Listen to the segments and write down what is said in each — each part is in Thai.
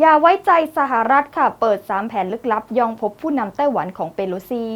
อย่าไว้ใจสหรัฐค่ะ เปิด 3 แผนลึกลับ ยองพบผู้นำไต้หวันของเปโลซี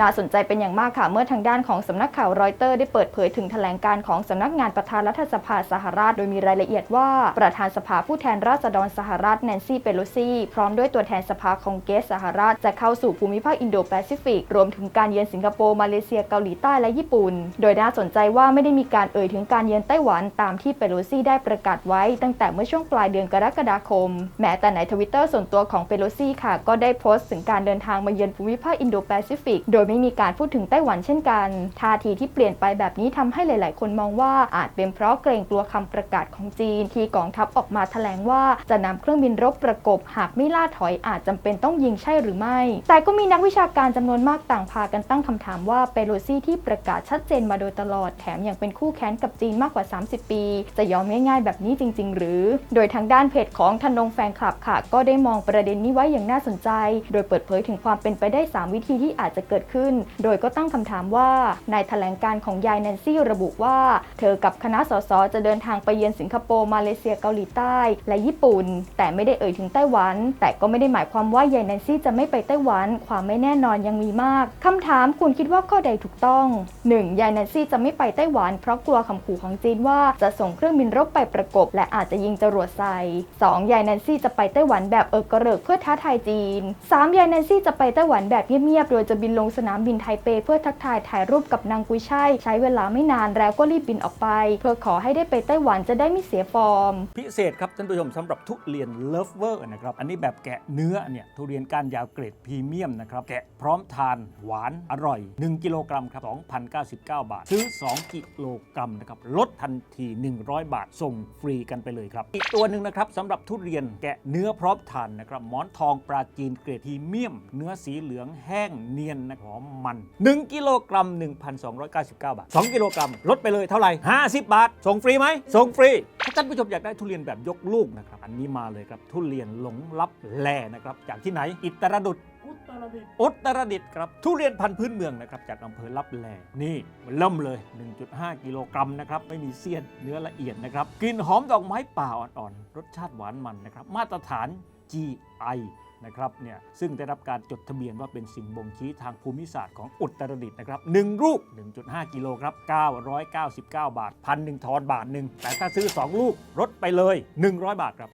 น่าสนใจเป็นอย่างมากค่ะ เมื่อทางด้านของสำนักข่าวรอยเตอร์ได้เปิดเผยถึงแถลงการของสำนักงานประธานรัฐสภาสหรัฐ โดยมีรายละเอียดว่า ประธานสภาผู้แทนราษฎรสหรัฐแนนซี่เปโลซีพร้อมด้วยตัวแทนสภาคองเกสสหรัฐจะเข้าสู่ภูมิภาคอินโดแปซิฟิก รวมถึงการเยือนสิงคโปร์ มาเลเซียเกาหลีใต้และญี่ปุ่น โดยน่าสนใจว่าไม่ได้มีการเอ่ยถึงการเยือนไต้หวันตามที่เปโลซีได้ประกาศไว้ ตั้งแต่เมื่อช่วงปลายเดือนกรกฎาคม แม้แต่ในทวิตเตอร์ส่วนตัวของเปโลซีค่ะ ก็ได้โพสต์ถึงการเดินทางมาเยือนภูมิภาคอินโดแปซิฟิก โดยไม่มีการพูดถึงไต้หวันเช่นกัน ท่าทีที่เปลี่ยนไปแบบนี้ทำให้หลาย ๆ คนมองว่าอาจเป็นเพราะเกรงกลัวคำประกาศของจีน ที่กองทัพออกมาแถลงว่าจะนำเครื่องบินรบประกบ หากไม่ล่าถอยอาจจำเป็นต้องยิงใช่หรือไม่ แต่ก็มีนักวิชาการจำนวนมากต่างพากันตั้งคำถามว่าเปโลซี่ที่ประกาศชัดเจนมาโดยตลอดแถมยังเป็นคู่แค้นกับจีนมากกว่า 30 ปี จะยอมง่าย ๆ แบบนี้จริง ๆ หรือ โดยทางด้านเพจของทนงแฟนคลับค่ะ ก็ได้มองประเด็นนี้ไว้อย่างน่าสนใจ โดยเปิดเผยถึงความเป็นไปได้ 3 วิธีที่อาจจะเกิดขึ้นโดยก็ตั้งคำถามว่าในแถลงการของยายแนนซี่ระบุว่า เธอกับคณะสสจะเดินทางไปเยือนสิงคโปร์มาเลเซียเกาหลีใต้ และญี่ปุ่น แต่ไม่ได้เอ่ยถึงไต้หวัน แต่ก็ไม่ได้หมายความว่ายายแนนซี่จะไม่ไปไต้หวัน ความไม่แน่นอนยังมีมากคำถามคุณคิดว่าข้อใดถูกต้อง 1. ยายแนนซี่จะไม่ไปไต้หวัน เพราะกลัวคำขู่ของจีนว่าจะส่งเครื่องบินรบไปประกบ และอาจจะยิงจรวดใส่ 2. ยายแนนซี่จะไปไต้หวันแบบเออกระเริกเพื่อท้าทายจีน 3. ยายแนนซี่จะไปไต้หวันแบบเงียบๆโดยจะบินลงสนามบินไทเปเพื่อทักทายถ่ายรูปกับนางกุยช่ายใช้เวลาไม่นานแล้วก็รีบบินออกไป เพื่อขอให้ได้ไปไต้หวันจะได้ไม่เสียฟอร์ม พิเศษครับท่านผู้ชมสำหรับทุเรียนเลิฟเวอร์นะครับ อันนี้แบบแกะเนื้อเนี่ยทุเรียนก้านยาวเกรดพรีเมียมนะครับแกะพร้อมทานหวานอร่อย 1 กิโลกรัมครับ2,099 บาท ซื้อ 2 กิโลกรัมนะครับลดทันที 100 บาท ส่งฟรีกันไปเลยครับอีกตัวหนึ่งนะครับสำหรับทุเรียนแกะเนื้อพร้อมทานนะครับหมอนทองปลาจีนเกรดพรีเมียม เนื้อสีเหลืองแห้งเนียนนะหอมมัน 1 กิโลกรัม 1,299 บาท 2 กิโลกรัม ลดไปเลยเท่าไหร่ 50 บาท ส่งฟรีไหม ส่งฟรี ถ้าท่านผู้ชมอยากได้ทุเรียนแบบยกลูกนะครับ อันนี้มาเลยครับ ทุเรียนหลงลับแลนะครับ จากที่ไหน อิตรดุษอุตรดิตถ์อุตรดิตถ์ครับ ทุเรียนพันธุ์พื้นเมืองนะครับ จากอำเภอลับแลนี่มันเริ่มเลย 1.5 กิโลกรัมนะครับ ไม่มีเสี้ยนเนื้อละเอียดนะครับกลิ่นหอมดอกไม้ป่าอ่อนๆรสชาติหวานมันนะครับ มาตรฐาน GI นะครับเนี่ยซึ่งได้รับการจดทะเบียนว่าเป็นสิ่งบ่งชี้ทางภูมิศาสตร์ของอุตรดิตถ์นะครับหนึ่งลูก 1.5 กิโลครับ 999 บาทพันหนึ่งทอนบาทหนึ่งแต่ถ้าซื้อ 2 ลูกลดไปเลย 100 บาทครับ